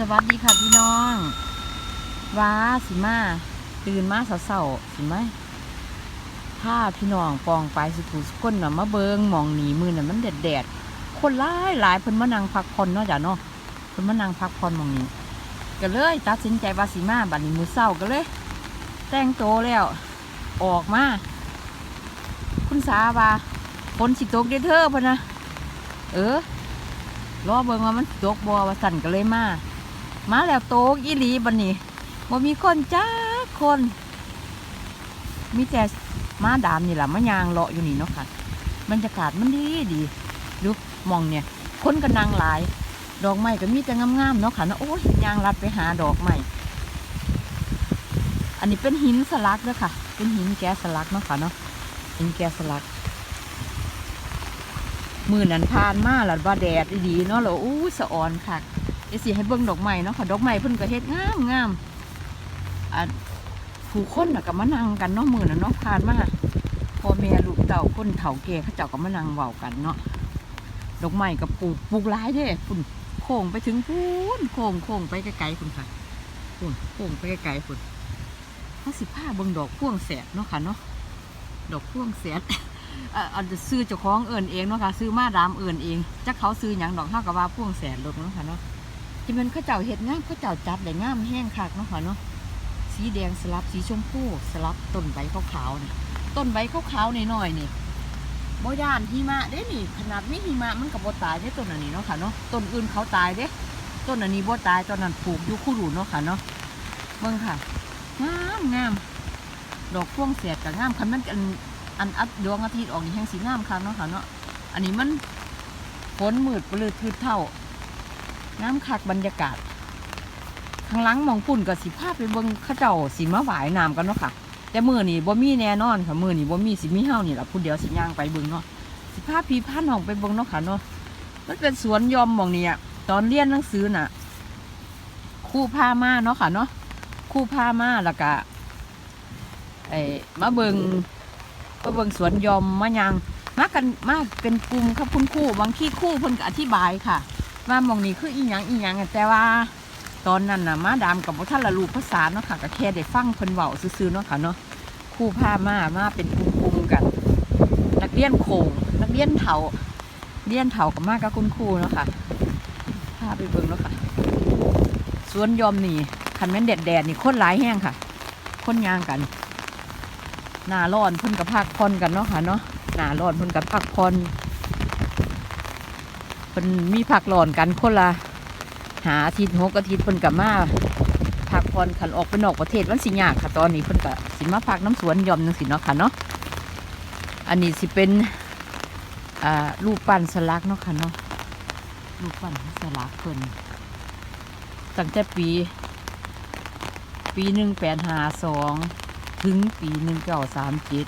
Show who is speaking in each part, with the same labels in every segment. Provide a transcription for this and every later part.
Speaker 1: สวัสดีค่ะพี่น้องว้าสิมาตื่นมาเศร้าๆสิมถ้าพี่น้องปองไปสิผูสก้นน่ะมาเบิงมองหนีมือน่ะมันแดดแดดคนหลายหลายเพิ่นมานั่งพักผ่อนเนาะจ้ะเนาะเพิ่นมานั่งพักผ่อนมองนี้ก็เลยตัดสินใจว่าสิมาบัดนี้มือเศร้าก็เลย แต่งโตแล้ว ออกมาคุณสาว่าฝนสิตกเด้อเธอพะนะเออรอเบิ่งว่ามันตกบ่ว่าสั่นก็เลยมา มาแล้วโตกอีหลีบันนี้บ่มีคนจ้าคน มีแต่มาดามนี่แหละมายางเลาะอยู่นี่เนาะค่ะบรรยากาศมันดีดีดูมองเนี่ย คนก็นางหลาย ดอกไม้ก็มีแต่งามๆเนาะค่ะนะโอ้ยยางลัดไปหาดอกไม้อันนี้เป็นหินสลักเด้อค่ะ เป็นหินแกสลักเนาะค่ะเนาะหินแกสลักมือนั้นผ่านมาแล้วว่าแดดดีเนาะแล้วอู้สะออนค่ะ เดี๋ยวสิให้เบิ่งดอกไม้เนาะค่ะดอกไม้เพิ่นก็เฮ็ดงามงามอะผู้คนน่ะก็มานั่งกันเนาะมือนั้นเนาะผ่านมาพ่อแม่ลูกเต่าคนเฒ่าแก่เขาเจ้าก็มานั่งเว้ากันเนาะดอกไม้ก็ปลูกปลูกหลายเด้พุ่นโค้งไปถึงพูนโค้งโค้งไปไกลๆพุ่นค่ะพุ่นโค้งไปไกลๆพุ่นเขาสิผ้าเบิ่งดอกพ่วงแสดเนาะค่ะเนาะดอกพ่วงแสดเอ่ออันจะซื้อเจ้าของเอิญเองเนาะค่ะซื้อมาดามเอิญเองจักเขาซื้อหยังดอกเท่ากับว่าพ่วงแสนรถเนาะค่ะเนาะ ที่มันเขาเจ้าเห็ดงามเขาเจ้าจับได้งามแห้งคักเนาะค่ะเนาะสีแดงสลับสีชมพูสลับต้นใบขาวๆนี่ต้นใบขาวๆน้อยๆนี่บ่ย่านหิมะเด้นี่ขนาดไม่หิมะมันก็บ่ตายเด้ต้นอันนี้เนาะค่ะเนาะต้นอื่นเขาตายเด้ต้นอันนี้บ่ตายต้นนั้นปลูกอยู่คู่หลูเนาะค่ะเนาะเบิ่งค่ะงามงามดอกพ่วงแสดกับงามคันมันอันอันอัดดวงอาทิตย์ออกนี่แห้งสีงามคักเนาะค่ะเนาะอันนี้มันฝนมืดปลืดพืดเท่า น้ำคักบรรยากาศข้างหลังมองปุ่นกับสิภาพไปเบิ่งข้าเจ้าสีมาหวายน้ำกันเนาะค่ะ แต่มือนี่บ่มีแน่นอนค่ะมือนี่บ่มีสิมีเฮานี่แหละพูดเดียวสิย่างไปเบิ่งเนาะสิภาพพีพันห้องไปเบิ่งเนาะค่ะเนาะมันเป็นสวนยอมมองนี่อะตอนเรียนหนังสือน่ะครู่พามาเนาะค่ะเนาะครู่พามาแล้วก็ไอ้มาเบิ่งก็เบิ่งสวนยอมมะยังมากันมาเป็นกลุ่มครับคุณครูบางที่ครู่เพิ่นก็อธิบายค่ะ ว่ามองนี้คืออีหยังอีหยังอะแต่ว่า ตอนนั้นน่ะมาดามกับบ่ท่านละลูกภาษาเนาะค่ะก็แค่ได้ฟังเพิ่นเว้าซื่อๆเนาะค่ะเนาะครู่พามามาเป็นกลุ่มๆกัน นักเรียนโขงนักเรียนเฒ่าเรียนเฒ่ากับมากับคุณครูเนาะค่ะพาไปเบิ่งเนาะค่ะสวนยอมนี่คันแม่นแดดๆนี่คนหลายแห้งค่ะ คนยางกันหน้าร้อนเพิ่นกับพักผ่อนกันเนาะค่ะเนาะหน้าร้อนเพิ่นกับพักผ่อน พิ่นมีพักร้อนกันคนละหาอาทิตย์หกอาทิตย์เพิ่นกับมาพักผ่อนขันออกไปนอกประเทศมันสิยากค่ะตอนนี้เพิ่นก็สิมาพักน้ำสวนยอมจังสิเนาะค่ะเนาะอันนี้สิเป็นอ่ารูปปั้นสลักเนาะค่ะเนาะรูปปั้นสลักเพิ่นตั้งแต่ปี ปีหนึ่งแปดหาสองถึงปีหนึ่งเก้าสามเจ็ด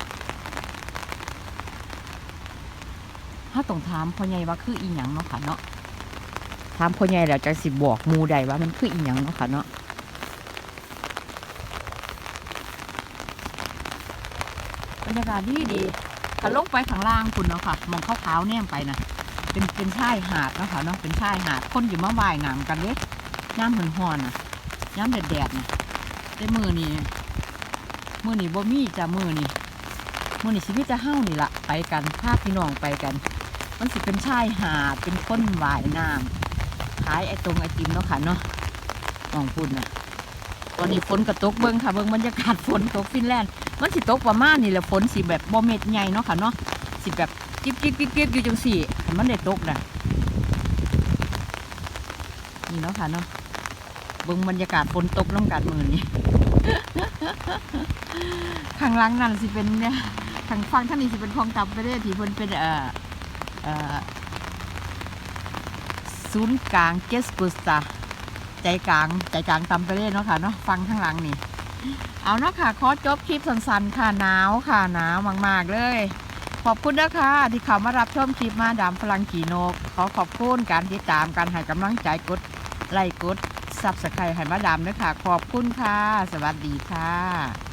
Speaker 1: ถ้าต้องถามพ่อใหญ่ว่าคืออีหยังเนาะค่ะเนาะถามพ่อใหญ่แล้วจะสิบอกมูใดว่ามันคืออีหยังเนาะค่ะเนาะบรรยากาศดีดีถ้าลงไปข้างล่างคุณเนาะค่ะ มองขาวๆแนมไปนะเป็นเป็นชายหาดเนาะค่ะเนาะเป็นชายหาดคนอยู่มาว่ายน้ำกันเด้น้ำเหมือนหอนน่ะน้ำแดดๆน่ะได้มือนี่มือนี่บ่มีจ้ะมือนี่มือนี่ชีวิตจะเฮ้านี่ละไปกันพาพี่น้องไปกัน มันสิเป็นชายหาดเป็นคนวายน้ำขายไอตรงไอติมเนาะค่ะเนาะมองพูดนนะตอนนี้ฝนกระตกเบิ้งค่ะเบิ้งบรรยากาศฝนตกฟินแลนด์มันสิตกประมาณนี่แหละฝนสิแบบบ่เม็ดใหญ่เนาะค่ะเนาะสิแบบจิ๊บจิ๊บจิ๊บจิ๊บอยู่จังสี่มันได้ตกนะนี่เนาะค่ะเนาะเบิ้งบรรยากาศฝนตกน้ำกันมือนี่ข้างหล่างนั่นสิเป็นเนี่ยทางฟังท่านนี้สิเป็นคลองตับไปเรื่อยที่เพิ่นเป็นเอ่อ ศูนย์กลางเกสกุสตาใจกลางใจกลางตำไปเรื่อยเนาะค่ะเนาะฟังข้างหลังนี่ เอาเนาะค่ะขอจบคลิปสั้นๆค่ะหนาวค่ะหนาวมากๆเลย ขอบคุณนะคะที่เข้ามารับชมคลิปมาดามพลังขี่นก ขอขอบคุณการติดตามการให้กำลังใจกดไลค์กดซับสไครต์ให้มาดามด้วยค่ะขอบคุณค่ะ สวัสดีค่ะ